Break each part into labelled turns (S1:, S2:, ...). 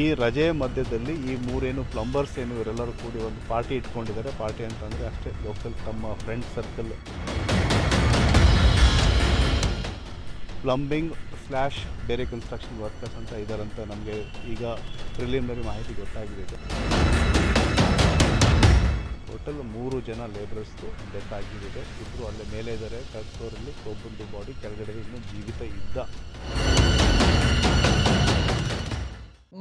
S1: ಈ ರಜೆ ಮಧ್ಯದಲ್ಲಿ ಈ ಮೂರೇನು ಪ್ಲಂಬರ್ಸ್ ಏನು ಇವರೆಲ್ಲರೂ ಕೂಡಿ ಒಂದು ಪಾರ್ಟಿ ಇಟ್ಕೊಂಡಿದ್ದಾರೆ. ಪಾರ್ಟಿ ಅಂತಂದರೆ ಅಷ್ಟೇ ಲೋಕಲ್ ತಮ್ಮ ಫ್ರೆಂಡ್ ಸರ್ಕಲ್ ಪ್ಲಂಬಿಂಗ್ ಸ್ಲ್ಯಾಶ್ ಬೇರೆ ಕನ್ಸ್ಟ್ರಕ್ಷನ್ ವರ್ಕರ್ಸ್ ಅಂತ ಇದ್ದಾರಂತ ನಮಗೆ ಈಗ ಪ್ರಿಲಿಮಿನರಿ ಮಾಹಿತಿ ಗೊತ್ತಾಗಿದೆ ಟೋಟಲ್ ಮೂರು ಜನ ಲೇಬರ್ಸ್ದು ಡೆತ್ ಆಗಿದೆ. ಇಬ್ಬರು ಅಲ್ಲೇ ಮೇಲೆ ಇದ್ದಾರೆ. ಥರ್ಡ್ ಫ್ಲೋರಲ್ಲಿ ಒಬ್ಬೊಂದು ಬಾಡಿ ಕೆಳಗಡೆ ಇನ್ನೂ ಜೀವಿತ ಇದ್ದ.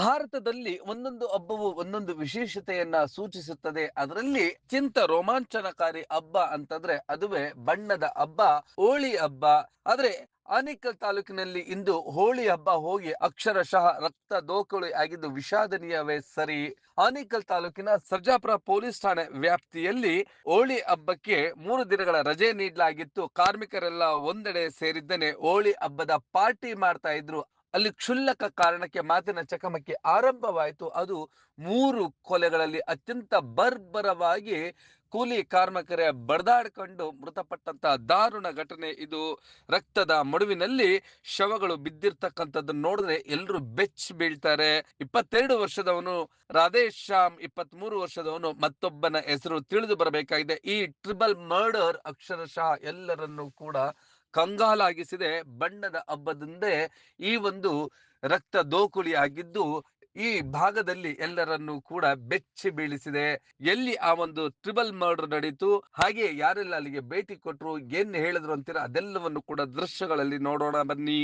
S2: ಭಾರತದಲ್ಲಿ ಒಂದೊಂದು ಹಬ್ಬವು ಒಂದೊಂದು ವಿಶೇಷತೆಯನ್ನ ಸೂಚಿಸುತ್ತದೆ. ಅದರಲ್ಲಿ ಅತ್ಯಂತ ರೋಮಾಂಚನಕಾರಿ ಹಬ್ಬ ಅಂತಂದ್ರೆ ಅದುವೇ ಬಣ್ಣದ ಹಬ್ಬ, ಹೋಳಿ ಹಬ್ಬ. ಆದ್ರೆ ಆನೇಕಲ್ ತಾಲೂಕಿನಲ್ಲಿ ಇಂದು ಹೋಳಿ ಹಬ್ಬ ಹೋಗಿ ಅಕ್ಷರಶಃ ರಕ್ತ ದೋಕುಳಿ ಆಗಿದ್ದು ವಿಷಾದನೀಯವೇ ಸರಿ. ಆನೇಕಲ್ ತಾಲೂಕಿನ ಸರ್ಜಾಪುರ ಪೊಲೀಸ್ ಠಾಣೆ ವ್ಯಾಪ್ತಿಯಲ್ಲಿ ಹೋಳಿ ಹಬ್ಬಕ್ಕೆ ಮೂರು ದಿನಗಳ ರಜೆ ನೀಡಲಾಗಿತ್ತು. ಕಾರ್ಮಿಕರೆಲ್ಲ ಒಂದೆಡೆ ಸೇರಿದ್ದನೆ ಹೋಳಿ ಹಬ್ಬದ ಪಾರ್ಟಿ ಮಾಡ್ತಾ ಇದ್ರು. ಅಲ್ಲಿ ಕ್ಷುಲ್ಲಕ ಕಾರಣಕ್ಕೆ ಮಾತಿನ ಚಕಮಕಿ ಆರಂಭವಾಯಿತು. ಅದು ಮೂರು ಕೊಲೆಗಳಲ್ಲಿ ಅತ್ಯಂತ ಬರ್ಬರವಾಗಿ ಕೂಲಿ ಕಾರ್ಮಿಕರೇ ಬಡದಾಡ್ಕೊಂಡು ಮೃತಪಟ್ಟಂತ ದಾರುಣ ಘಟನೆ ಇದು. ರಕ್ತದ ಮಡುವಿನಲ್ಲಿ ಶವಗಳು ಬಿದ್ದಿರ್ತಕ್ಕಂಥದ್ದನ್ನು ನೋಡಿದ್ರೆ ಎಲ್ಲರೂ ಬೆಚ್ಚ ಬೀಳ್ತಾರೆ. ಇಪ್ಪತ್ತೆರಡು ವರ್ಷದವನು ರಾಧೇಶ್ ಶ್ಯಾಮ್ ಇಪ್ಪತ್ತ್ ವರ್ಷದವನು ಮತ್ತೊಬ್ಬನ ಹೆಸರು ತಿಳಿದು ಬರಬೇಕಾಗಿದೆ. ಈ ಟ್ರಿಬಲ್ ಮರ್ಡರ್ ಅಕ್ಷರಶಃ ಎಲ್ಲರನ್ನೂ ಕೂಡ ಕಂಗಾಲಾಗಿಸಿದೆ ಬಣ್ಣದ ಹಬ್ಬದಂದೇ ಈ ಒಂದು ರಕ್ತ ದೋಕುಳಿ ಆಗಿದ್ದು ಈ ಭಾಗದಲ್ಲಿ ಎಲ್ಲರನ್ನೂ ಕೂಡ ಬೆಚ್ಚಿ ಬೀಳಿಸಿದೆ ಎಲ್ಲಿ ಆ ಒಂದು ಟ್ರಿಬಲ್ ಮರ್ಡರ್ ನಡೀತು ಹಾಗೆ ಯಾರೆಲ್ಲ ಅಲ್ಲಿಗೆ ಭೇಟಿ ಕೊಟ್ಟರು ಏನ್ ಹೇಳಿದ್ರು ಅಂತೀರ ಅದೆಲ್ಲವನ್ನು ಕೂಡ ದೃಶ್ಯಗಳಲ್ಲಿ ನೋಡೋಣ ಬನ್ನಿ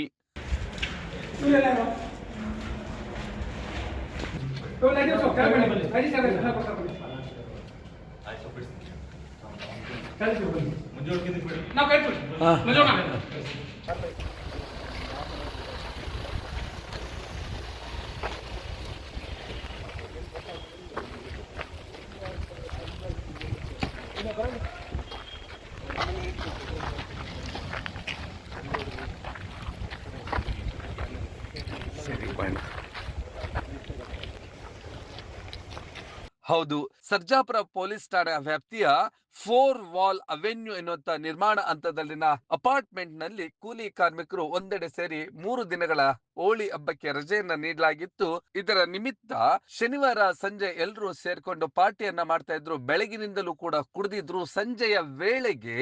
S2: ಹೌದು ಸರ್ಜಾಪುರ ಪೊಲೀಸ್ ಠಾಣೆ ವ್ಯಾಪ್ತಿಯ ಫೋರ್ ವಾಲ್ ಅವೆನ್ಯೂ ಎನ್ನುವಂತ ನಿರ್ಮಾಣ ಹಂತದಲ್ಲಿನ ಅಪಾರ್ಟ್ಮೆಂಟ್ನಲ್ಲಿ ಕೂಲಿ ಕಾರ್ಮಿಕರು ಒಂದೆಡೆ ಸೇರಿ ಮೂರು ದಿನಗಳ ಹೋಳಿ ಹಬ್ಬಕ್ಕೆ ರಜೆಯನ್ನ ನೀಡಲಾಗಿತ್ತು. ಇದರ ನಿಮಿತ್ತ ಶನಿವಾರ ಸಂಜೆ ಎಲ್ಲರೂ ಸೇರ್ಕೊಂಡು ಪಾರ್ಟಿಯನ್ನ ಮಾಡ್ತಾ ಇದ್ರು. ಬೆಳಗಿನಿಂದಲೂ ಕೂಡ ಕುಡಿದಿದ್ರು. ಸಂಜೆಯ ವೇಳೆಗೆ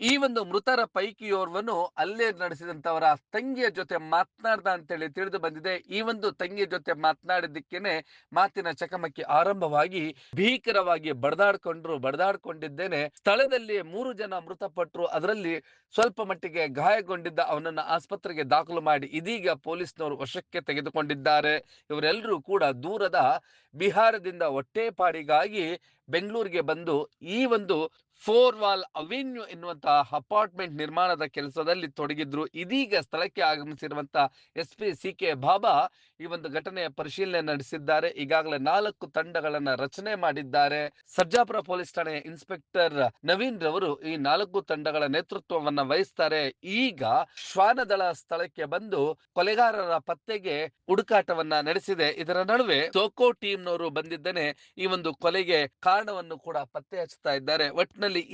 S2: ಈ ಒಂದು ಮೃತರ ಪೈಕಿಯೋರ್ವನು ಅಲ್ಲೇ ನಡೆಸಿದಂತವರ ತಂಗಿಯ ಜೊತೆ ಮಾತನಾಡ್ದ ಅಂತೇಳಿ ತಿಳಿದು ಬಂದಿದೆ. ಈ ಒಂದು ತಂಗಿಯ ಜೊತೆ ಮಾತನಾಡಿದ್ದಕ್ಕೇನೆ ಮಾತಿನ ಚಕಮಕಿ ಆರಂಭವಾಗಿ ಭೀಕರವಾಗಿ ಬಡದಾಡ್ಕೊಂಡ್ರು, ಬಡದಾಡ್ಕೊಂಡಿದ್ದೇನೆ. ಸ್ಥಳದಲ್ಲಿ ಮೂರು ಜನ ಮೃತಪಟ್ಟರು ಅದರಲ್ಲಿ ಸ್ವಲ್ಪ ಮಟ್ಟಿಗೆ ಗಾಯಗೊಂಡಿದ್ದ ಅವನನ್ನ ಆಸ್ಪತ್ರೆಗೆ ದಾಖಲು ಮಾಡಿ ಇದೀಗ ಪೊಲೀಸ್ನವರು ವಶಕ್ಕೆ ತೆಗೆದುಕೊಂಡಿದ್ದಾರೆ. ಇವರೆಲ್ಲರೂ ಕೂಡ ದೂರದ ಬಿಹಾರದಿಂದ ಹೊಟ್ಟೆಪಾಡಿಗಾಗಿ ಬೆಂಗಳೂರಿಗೆ ಬಂದು ಈ ಒಂದು ಫೋರ್ ವಾಲ್ ಅವೆನ್ಯೂ ಎನ್ನುವಂತಹ ಅಪಾರ್ಟ್ಮೆಂಟ್ ನಿರ್ಮಾಣದ ಕೆಲಸದಲ್ಲಿ ತೊಡಗಿದ್ರು. ಇದೀಗ ಸ್ಥಳಕ್ಕೆ ಆಗಮಿಸಿರುವಂತಹ S P C K Baba ಈ ಒಂದು ಘಟನೆಯ ಪರಿಶೀಲನೆ ನಡೆಸಿದ್ದಾರೆ. ಈಗಾಗಲೇ ನಾಲ್ಕು ತಂಡಗಳನ್ನ ರಚನೆ ಮಾಡಿದ್ದಾರೆ. ಸರ್ಜಾಪುರ ಪೊಲೀಸ್ ಠಾಣೆಯ ಇನ್ಸ್ಪೆಕ್ಟರ್ ನವೀನ್ ರವರು ಈ ನಾಲ್ಕು ತಂಡಗಳ ನೇತೃತ್ವವನ್ನ ವಹಿಸ್ತಾರೆ. ಈಗ ಶ್ವಾನದಳ ಸ್ಥಳಕ್ಕೆ ಬಂದು ಕೊಲೆಗಾರರ ಪತ್ತೆಗೆ ಹುಡುಕಾಟವನ್ನ ನಡೆಸಿದೆ. ಇದರ ನಡುವೆ ಸೋಕೋ ಟೀಮ್ನವರು ಬಂದಿದ್ದೇನೆ. ಈ ಒಂದು ಕೊಲೆಗೆ ಕಾರಣವನ್ನು ಕೂಡ ಪತ್ತೆ ಹಚ್ಚುತ್ತಾ ಇದ್ದಾರೆ.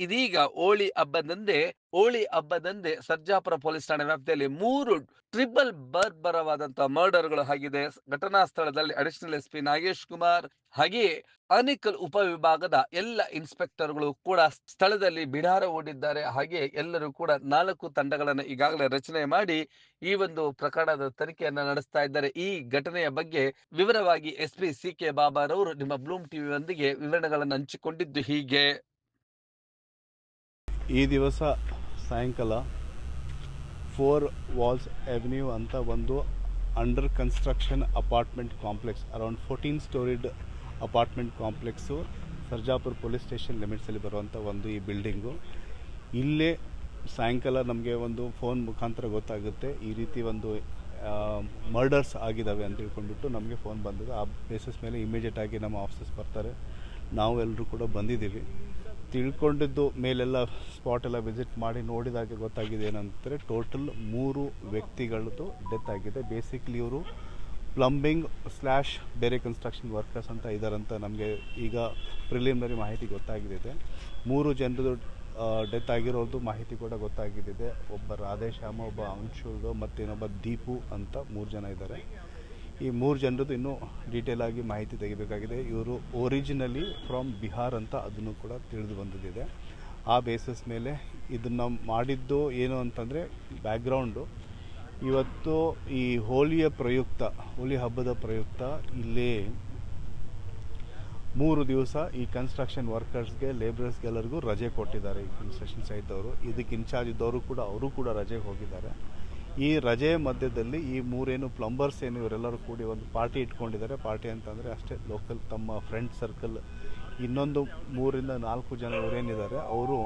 S2: ಇದೀಗ ಹೋಳಿ ಹಬ್ಬದಂದೇ ಹೋಳಿ ಹಬ್ಬದಂದೇ ಸರ್ಜಾಪುರ ಪೊಲೀಸ್ ಠಾಣೆ ವ್ಯಾಪ್ತಿಯಲ್ಲಿ ಮೂರು ಟ್ರಿಬಲ್ ಬರ್ಬರವಾದಂತಹ ಮರ್ಡರ್ಗಳು ಆಗಿದೆ. ಘಟನಾ ಸ್ಥಳದಲ್ಲಿ additional S P Nagesh Kumar ಹಾಗೆಯೇ ಅನಿಕಲ್ ಉಪವಿಭಾಗದ ಎಲ್ಲ ಇನ್ಸ್ಪೆಕ್ಟರ್ಗಳು ಕೂಡ ಸ್ಥಳದಲ್ಲಿ ಬಿಡಾರ ಹೂಡಿದ್ದಾರೆ. ಹಾಗೆ ಎಲ್ಲರೂ ಕೂಡ ನಾಲ್ಕು ತಂಡಗಳನ್ನು ಈಗಾಗಲೇ ರಚನೆ ಮಾಡಿ ಈ ಒಂದು ಪ್ರಕರಣದ ತನಿಖೆಯನ್ನ ನಡೆಸ್ತಾ ಇದ್ದಾರೆ. ಈ ಘಟನೆಯ ಬಗ್ಗೆ ವಿವರವಾಗಿ ಎಸ್ ಪಿ ಸಿ ಕೆ ಬಾಬಾರವರು ನಿಮ್ಮ ಬ್ಲೂಮ್ ಟಿವಿಯೊಂದಿಗೆ ವಿವರಣೆಗಳನ್ನು ಹಂಚಿಕೊಂಡಿದ್ದು ಹೀಗೆ.
S1: ಈ ದಿವಸ ಸಾಯಂಕಾಲ ಫೋರ್ ವಾಲ್ಸ್ ಎವೆನ್ಯೂ ಅಂತ ಒಂದು under construction apartment complex, around fourteen storied apartment complex Sarjapur police station ಲಿಮಿಟ್ಸಲ್ಲಿ ಬರುವಂಥ ಒಂದು ಈ ಬಿಲ್ಡಿಂಗು. ಇಲ್ಲೇ ಸಾಯಂಕಾಲ ನಮಗೆ ಒಂದು ಫೋನ್ ಮುಖಾಂತರ ಗೊತ್ತಾಗುತ್ತೆ, ಈ ರೀತಿ ಒಂದು ಮರ್ಡರ್ಸ್ ಆಗಿದ್ದಾವೆ ಅಂತ ತಿಳ್ಕೊಂಡ್ಬಿಟ್ಟು ನಮಗೆ ಫೋನ್ ಬಂದಿದೆ ಆ ಬೇಸಿಸ್ ಮೇಲೆ ಇಮಿಡಿಯೇಟ್ ಆಗಿ ನಮ್ಮ ಆಫೀಸಸ್ ಬರ್ತಾರೆ. ನಾವು ಎಲ್ಲರೂ ಕೂಡ ಬಂದಿದ್ದೀವಿ. ತಿಳ್ಕೊಂಡಿದ್ದು ಮೇಲೆಲ್ಲ ಸ್ಪಾಟ್ ಎಲ್ಲ ವಿಸಿಟ್ ಮಾಡಿ ನೋಡಿದಾಗೆ ಗೊತ್ತಾಗಿದೆ ಏನಂತಂದರೆ ಟೋಟಲ್ ಮೂರು ವ್ಯಕ್ತಿಗಳದ್ದು ಡೆತ್ ಆಗಿದೆ. ಬೇಸಿಕ್ಲಿ ಇವರು ಪ್ಲಂಬಿಂಗ್ ಸ್ಲ್ಯಾಶ್ ಬೇರೆ ಕನ್ಸ್ಟ್ರಕ್ಷನ್ ವರ್ಕರ್ಸ್ ಅಂತ ಇದ್ದಾರಂತ ನಮಗೆ ಈಗ ಪ್ರಿಲಿಮಿನರಿ ಮಾಹಿತಿ ಗೊತ್ತಾಗಿದೆ ಮೂರು ಜನರದು ಡೆತ್ ಆಗಿರೋದು ಮಾಹಿತಿ ಕೂಡ ಗೊತ್ತಾಗಿದೆ ಒಬ್ಬ ರಾಧೇಶ್ಯಾಮ ಒಬ್ಬ ಅಂಶುಲ್ ಮತ್ತು ಇನ್ನೊಬ್ಬ ದೀಪು ಅಂತ ಮೂರು ಜನ ಇದ್ದಾರೆ ಈ ಮೂರು ಜನರದ್ದು ಇನ್ನೂ ಡೀಟೇಲ್ ಆಗಿ ಮಾಹಿತಿ ತೆಗಿಬೇಕಾಗಿದೆ. ಇವರು ಒರಿಜಿನಲಿ ಫ್ರಮ್ ಬಿಹಾರ್ ಅಂತ ಅದನ್ನು ಕೂಡ ತಿಳಿದು ಬಂದಿದೆ. ಆ ಬೇಸಿಸ್ ಮೇಲೆ ಇದನ್ನು ಮಾಡಿದ್ದು ಏನು ಅಂತಂದರೆ ಬ್ಯಾಕ್ಗ್ರೌಂಡು ಇವತ್ತು ಈ ಹೋಲಿಯ ಪ್ರಯುಕ್ತ ಹೋಲಿ ಹಬ್ಬದ ಪ್ರಯುಕ್ತ ಇಲ್ಲಿ ಮೂರು ದಿವಸ ಈ ಕನ್ಸ್ಟ್ರಕ್ಷನ್ ವರ್ಕರ್ಸ್ಗೆ ಲೇಬರರ್ಸ್ಗೆಲ್ಲರಿಗೂ ರಜೆ ಕೊಟ್ಟಿದ್ದಾರೆ ಈ ಕನ್ಸ್ಟ್ರಕ್ಷನ್ ಸೈಟ್ದವರು ಇದಕ್ಕೆ ಇನ್ಚಾರ್ಜ್ ಇದ್ದವರು ಕೂಡ, ಅವರು ಕೂಡ ರಜೆಗೆ ಹೋಗಿದ್ದಾರೆ. ಈ ರಜೆ ಮಧ್ಯದಲ್ಲಿ ಈ ಮೂರೇನು ಪ್ಲಂಬರ್ಸ್ ಏನು ಇವರೆಲ್ಲರೂ ಕೂಡಿ ಒಂದು ಪಾರ್ಟಿ ಇಟ್ಕೊಂಡಿದ್ದಾರೆ. ಪಾರ್ಟಿ ಅಂತಂದರೆ ಅಷ್ಟೇ ಲೋಕಲ್ ತಮ್ಮ ಫ್ರೆಂಡ್ ಸರ್ಕಲ್ ಇನ್ನೊಂದು ಮೂರಿಂದ ನಾಲ್ಕು ಜನ ಇವರೇನಿದ್ದಾರೆ, ಅವರು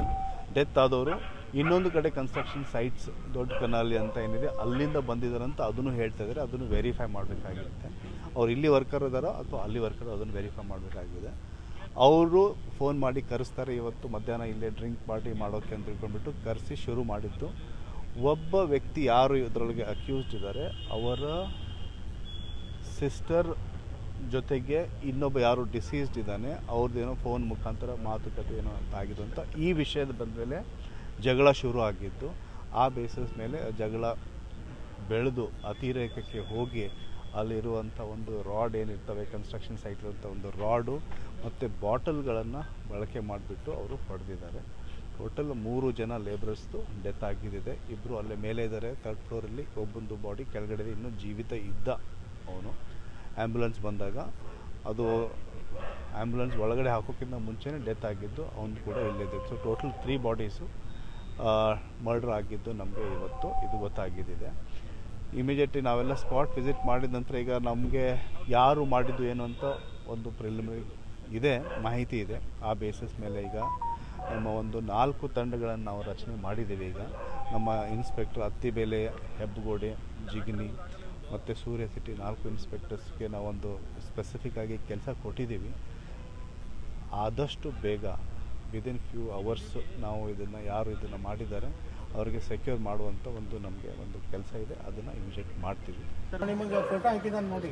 S1: ಡೆತ್ ಆದವರು. ಇನ್ನೊಂದು ಕಡೆ ಕನ್ಸ್ಟ್ರಕ್ಷನ್ ಸೈಟ್ಸ್ ದೊಡ್ಡ ಕನಾಲಿ ಅಂತ ಏನಿದೆ, ಅಲ್ಲಿಂದ ಬಂದಿದ್ದಾರೆ ಅಂತ ಅದನ್ನು ಹೇಳ್ತಾ ಇದ್ದಾರೆ. ಅದನ್ನು ವೆರಿಫೈ ಮಾಡಬೇಕಾಗಿರುತ್ತೆ. ಅವ್ರು ಇಲ್ಲಿ ವರ್ಕರ್ ಇದ್ದಾರೋ ಅಥವಾ ಅಲ್ಲಿ ವರ್ಕರ್ ಅದನ್ನು ವೆರಿಫೈ ಮಾಡಬೇಕಾಗಿದೆ. ಅವರು ಫೋನ್ ಮಾಡಿ ಕರೆಸ್ತಾರೆ, ಇವತ್ತು ಮಧ್ಯಾಹ್ನ ಇಲ್ಲೇ ಡ್ರಿಂಕ್ ಪಾರ್ಟಿ ಮಾಡೋಕ್ಕೆ ಅಂತ ತಿಳ್ಕೊಂಡ್ಬಿಟ್ಟು ಕರೆಸಿ ಶುರು ಮಾಡಿದ್ದು. ಒಬ್ಬ ವ್ಯಕ್ತಿ ಯಾರು ಇದರೊಳಗೆ ಅಕ್ಯೂಸ್ಡ್ ಇದ್ದಾರೆ, ಅವರ ಸಿಸ್ಟರ್ ಜೊತೆಗೆ ಇನ್ನೊಬ್ಬ ಯಾರು ಡಿಸೀಸ್ಡ್ ಇದ್ದಾನೆ, ಅವ್ರದ್ದೇನೋ ಫೋನ್ ಮುಖಾಂತರ ಮಾತುಕತೆ ಏನೋ ಅಂತ ಆಗಿದ್ದು ಅಂತ ಈ ವಿಷಯದ ಬಂದಮೇಲೆ ಜಗಳ ಶುರು ಆಗಿದ್ದು, ಆ ಬೇಸಿಸ್ ಮೇಲೆ ಜಗಳ ಬೆಳೆದು ಅತಿರೇಕಕ್ಕೆ ಹೋಗಿ ಅಲ್ಲಿರುವಂಥ ಒಂದು ರಾಡ್ ಏನಿರ್ತವೆ ಕನ್ಸ್ಟ್ರಕ್ಷನ್ ಸೈಟ್ ಇರುವಂಥ ಒಂದು ರಾಡು ಮತ್ತು ಬಾಟಲ್ಗಳನ್ನು ಬಳಕೆ ಮಾಡಿಬಿಟ್ಟು ಅವರು ಹೊಡೆದಿದ್ದಾರೆ. ಟೋಟಲ್ ಮೂರು ಜನ ಲೇಬರರ್ಸ್ದು ಡೆತ್ ಆಗಿದ್ದಿದೆ ಇಬ್ಬರು ಅಲ್ಲೇ ಮೇಲೆ ಇದ್ದಾರೆ ಥರ್ಡ್ ಫ್ಲೋರಲ್ಲಿ ಒಬ್ಬಂದು ಬಾಡಿ ಕೆಳಗಡೆ ಇನ್ನೂ ಜೀವಿತ ಇದ್ದ ಅವನು. ಆ್ಯಂಬುಲೆನ್ಸ್ ಬಂದಾಗ ಅದು ಆ್ಯಂಬುಲೆನ್ಸ್ ಒಳಗಡೆ ಹಾಕೋಕ್ಕಿಂತ ಮುಂಚೆನೇ ಡೆತ್ ಆಗಿದ್ದು ಅವನು ಕೂಡ ಇಲ್ಲಿದೆ so total three bodies murder ಆಗಿದ್ದು ನಮಗೆ ಇವತ್ತು ಇದು ಗೊತ್ತಾಗಿದ್ದಿದೆ ಇಮಿಡಿಯೇಟ್ಲಿ ನಾವೆಲ್ಲ ಸ್ಪಾಟ್ ವಿಸಿಟ್ ಮಾಡಿದ ನಂತರ ಈಗ ನಮಗೆ ಯಾರು ಮಾಡಿದ್ದು ಏನು ಅಂತ ಒಂದು ಪ್ರಿಲಿಮಿನರಿ ಇದೆ, ಮಾಹಿತಿ ಇದೆ. ಆ ಬೇಸಿಸ್ ಮೇಲೆ ಈಗ ನಮ್ಮ ಒಂದು ನಾಲ್ಕು ತಂಡಗಳನ್ನು ನಾವು ರಚನೆ ಮಾಡಿದ್ದೀವಿ ಈಗ. ನಮ್ಮ ಇನ್ಸ್ಪೆಕ್ಟರ್ ಅತ್ತಿಬೇಲೆ ಹೆಬ್ಬಗೋಡೆ ಜಿಗ್ನಿ ಮತ್ತು ಸೂರ್ಯ ಸಿಟಿ ನಾಲ್ಕು ಇನ್ಸ್ಪೆಕ್ಟರ್ಸ್ಗೆ ನಾವೊಂದು ಸ್ಪೆಸಿಫಿಕ್ ಆಗಿ ಕೆಲಸ ಕೊಟ್ಟಿದ್ದೀವಿ. ಆದಷ್ಟು ಬೇಗ ವಿದಿನ್ ಫ್ಯೂ ಅವರ್ಸ್ ನಾವು ಇದನ್ನು ಯಾರು ಇದನ್ನು ಮಾಡಿದ್ದಾರೆ, ಅವರಿಗೆ ಸೆಕ್ಯೂರ್ ಮಾಡುವಂಥ ಒಂದು ನಮಗೆ ಒಂದು ಕೆಲಸ ಇದೆ, ಅದನ್ನು ಇಮಿಡಿಯೇಟ್ ಮಾಡ್ತೀವಿ.
S3: ನಿಮಗೆ ಫೋಟೋ ಹಾಕಿದ್ದಾನೆ ನೋಡಿ.